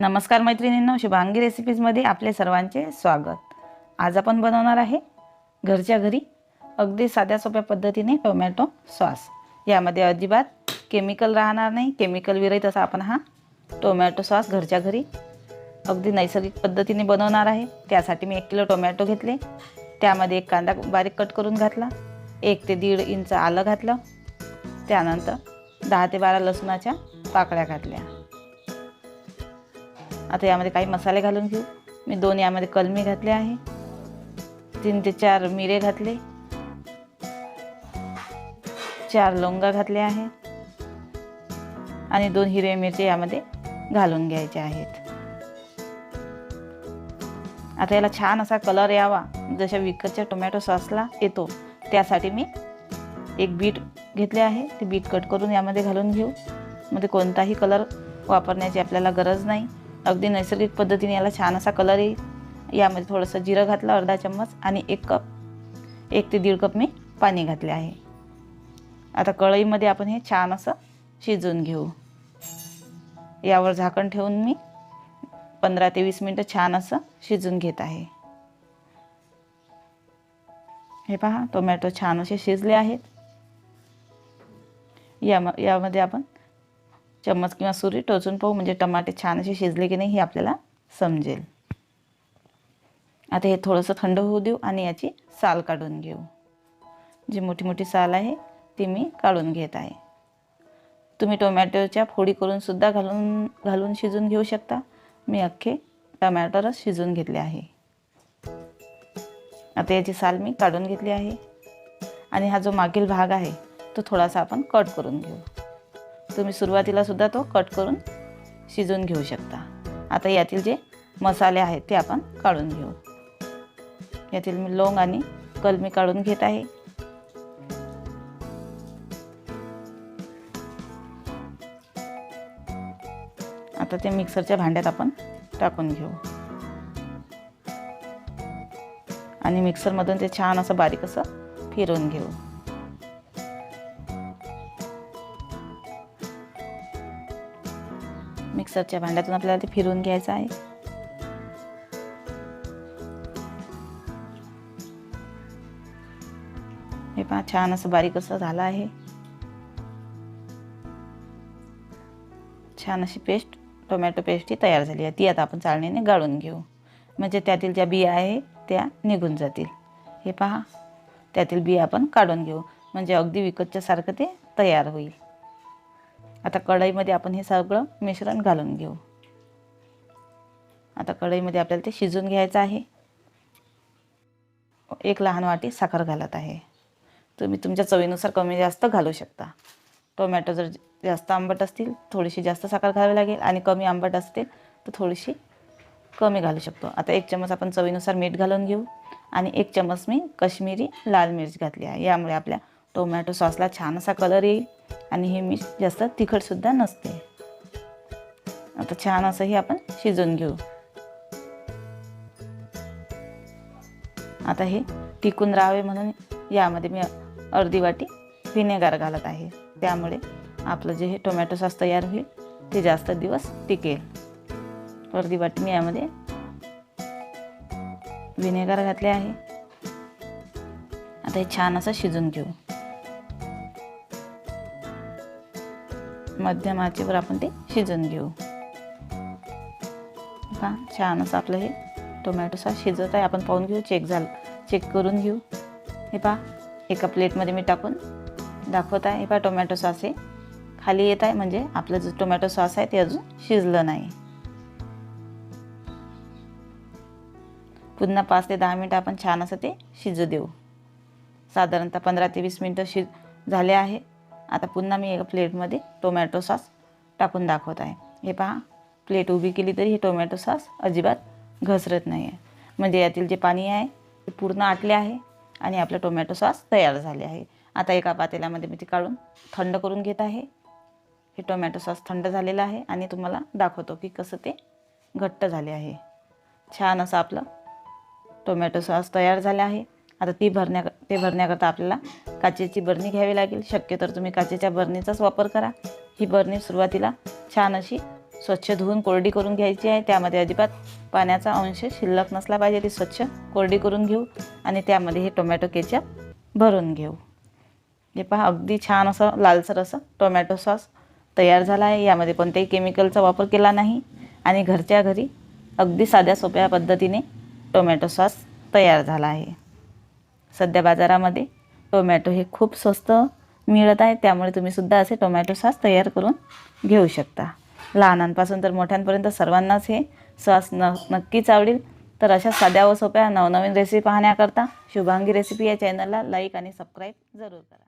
नमस्कार मैत्रिणींनो शुभांगी रेसिपीजमध्ये आपले सर्वांचे स्वागत. आज आपण बनवणार आहे घरच्या घरी अगदी साध्या सोप्या पद्धतीने टोमॅटो सॉस. यामध्ये अजिबात केमिकल राहणार नाही. केमिकल विरहित असा आपण हा टोमॅटो सॉस घरच्या घरी अगदी नैसर्गिक पद्धतीने बनवणार आहे. त्यासाठी मी एक किलो टोमॅटो घेतले. त्यामध्ये एक कांदा बारीक कट करून घातला. एक ते दीड इंच आलं घातलं. त्यानंतर दहा ते बारा लसणाच्या पाकळ्या घातल्या. आता यामध्ये काही मसाले घालून घेऊ. मी दोन यामध्ये कलमी घातले आहे. तीन ते चार मिरे घातले. चार लवंगा घातले आहे. आणि दोन हिरवे मिरची यामध्ये घालून घ्यायचे आहेत. आता याला छान असा कलर यावा. जशा विकतच्या टोमॅटो सॉसला येतो त्यासाठी मी एक बीट घेतले आहे. ते बीट कट करून यामध्ये घालून घेऊ. मध्ये कोणताही कलर वापरण्याची आपल्याला गरज नाही. अगदी नैसर्गिक पद्धतीने याला छान असा कलर येईल. यामध्ये थोडंसं जिरं घातलं अर्धा चम्मच आणि एक कप एक ते दीड कप मी पाणी घातले आहे. आता कढईमध्ये आपण हे छान असं शिजवून घेऊ. यावर झाकण ठेवून मी पंधरा ते वीस मिनटं छान असं शिजून घेत आहे. हे पहा टोमॅटो छान असे शिजले आहेत. या यामध्ये आपण चम्मच किंवा सुरी टोचून पाहू म्हणजे टमाटे छान असे शिजले की नाही हे आपल्याला समजेल. आता हे थोडंसं थंड होऊ देऊ आणि याची साल काढून घेऊ. जी मोठी मोठी साल आहे ती मी काढून घेत आहे. तुम्ही टोमॅटोच्या फोडी करूनसुद्धा घालून घालून शिजून घेऊ शकता. मी अख्खे टमॅटोरच शिजून घेतले आहे. आता याची साल मी काढून घेतली आहे. आणि हा जो मागील भाग आहे तो थोडासा आपण कट करून घेऊ. तुम्ही सुरुवातीलासुद्धा तो कट करून शिजवून घेऊ शकता. आता यातील जे मसाले आहेत ते आपण काढून घेऊ. यातील मी लोंग आणि कलमी काढून घेत आहे. आता ते मिक्सरच्या भांड्यात आपण टाकून घेऊ. आणि मिक्सरमधून ते छान असं बारीक असं फिरवून घेऊ. मिक्सरच्या भांड्यातून आपल्याला ते फिरून घ्यायचं आहे. हे पहा छान असं बारीक असं झालं आहे. छान अशी पेस्ट टोमॅटो पेस्ट ही तयार झाली आहे. ती आता आपण चाळणीने गाळून घेऊ. म्हणजे त्यातील ज्या बिया आहे त्या निघून जातील. हे पहा त्यातील बिया आपण काढून घेऊ. म्हणजे अगदी विकतच्यासारखं ते तयार होईल. आता कढईमध्ये आपण हे सगळं मिश्रण घालून घेऊ. आता कढईमध्ये आपल्याला ते शिजून घ्यायचं आहे. एक लहान वाटी साखर घालत आहे. तुम्ही तुमच्या चवीनुसार कमी जास्त घालू शकता. टोमॅटो जर जास्त आंबट असतील थोडीशी जास्त साखर घालावी लागेल आणि कमी आंबट असतील तर थोडीशी कमी घालू शकतो. आता एक चमच आपण चवीनुसार मीठ घालून घेऊ आणि एक चमच मी कश्मीरी लाल मिरची घातली आहे. यामुळे आपल्या टोमॅटो सॉसला छान असा कलर येईल. आणि हे मीठ जास्त तिखटसुद्धा नसते. आता छान असं हे आपण शिजवून घेऊ. आता हे टिकून राहावे म्हणून यामध्ये मी अर्धी वाटी व्हिनेगार घालत आहे. त्यामुळे आपलं जे हे टोमॅटो सॉस तयार होईल ते जास्त दिवस टिकेल. अर्धी वाटी मी यामध्ये व्हिनेगार घातले आहे. आता हे छान असं शिजून घेऊ. मध्यम आचेवर आपण ते शिजून घेऊ. पहा छान असं आपलं हे टोमॅटो सॉस शिजत आहे. आपण पाहून घेऊ चेक झालं. चेक करून घेऊ. हे पहा एका प्लेटमध्ये मी टाकून दाखवत आहे. हे पहा टोमॅटो सॉस हे खाली येत आहे. म्हणजे आपलं जो टोमॅटो सॉस आहे ते अजून शिजलं नाही. पुन्हा पाच ते दहा मिनटं आपण छान असं ते शिजू देऊ. साधारणतः पंधरा ते वीस मिनटं शिज झाले आहे. आता पुन्हा मी एका प्लेटमध्ये टोमॅटो सॉस टाकून दाखवत आहे. हे पहा प्लेट उभी केली तरी हे टोमॅटो सॉस अजिबात घसरत नाही आहे म्हणजे यातील जे पाणी आहे ते पूर्ण आटले आहे आणि आपलं टोमॅटो सॉस तयार झाले आहे. आता एका पातेल्यामध्ये मी ते काढून थंड करून घेत आहे. हे टोमॅटो सॉस थंड झालेलं आहे आणि तुम्हाला दाखवतो की कसं ते घट्ट झाले आहे. छान असं आपलं टोमॅटो सॉस तयार झाले आहे. आता ती भरण्या ते भरण्याकरता आपल्याला काचेची बरणी घ्यावी लागेल. शक्यतर तुम्ही काचेच्या बरणीचाच वापर करा. ही बरणी सुरुवातीला छान अशी स्वच्छ धुवून कोरडी करून घ्यायची आहे. त्यामध्ये अजिबात पाण्याचा अंश शिल्लक नसला पाहिजे. ती स्वच्छ कोरडी करून घेऊ आणि त्यामध्ये हे टोमॅटो केचप भरून घेऊ. हे पहा अगदी छान असं लालसर असं टोमॅटो सॉस तयार झाला आहे. यामध्ये कोणत्याही केमिकलचा वापर केला नाही आणि घरच्या घरी अगदी साध्या सोप्या पद्धतीने टोमॅटो सॉस तयार झाला आहे. सध्या बाजारामध्ये टोमॅटो हे खूप स्वस्त मिळत आहे. त्यामुळे तुम्हीसुद्धा असे टोमॅटो सॉस तयार करून घेऊ शकता. लहानांपासून तर मोठ्यांपर्यंत सर्वांनाच हे सॉस न नक्कीच आवडेल. तर अशा साध्या व सोप्या नवनवीन रेसिपी पाहण्याकरता शुभांगी रेसिपी या चॅनलला लाईक आणि सबस्क्राईब जरूर करा.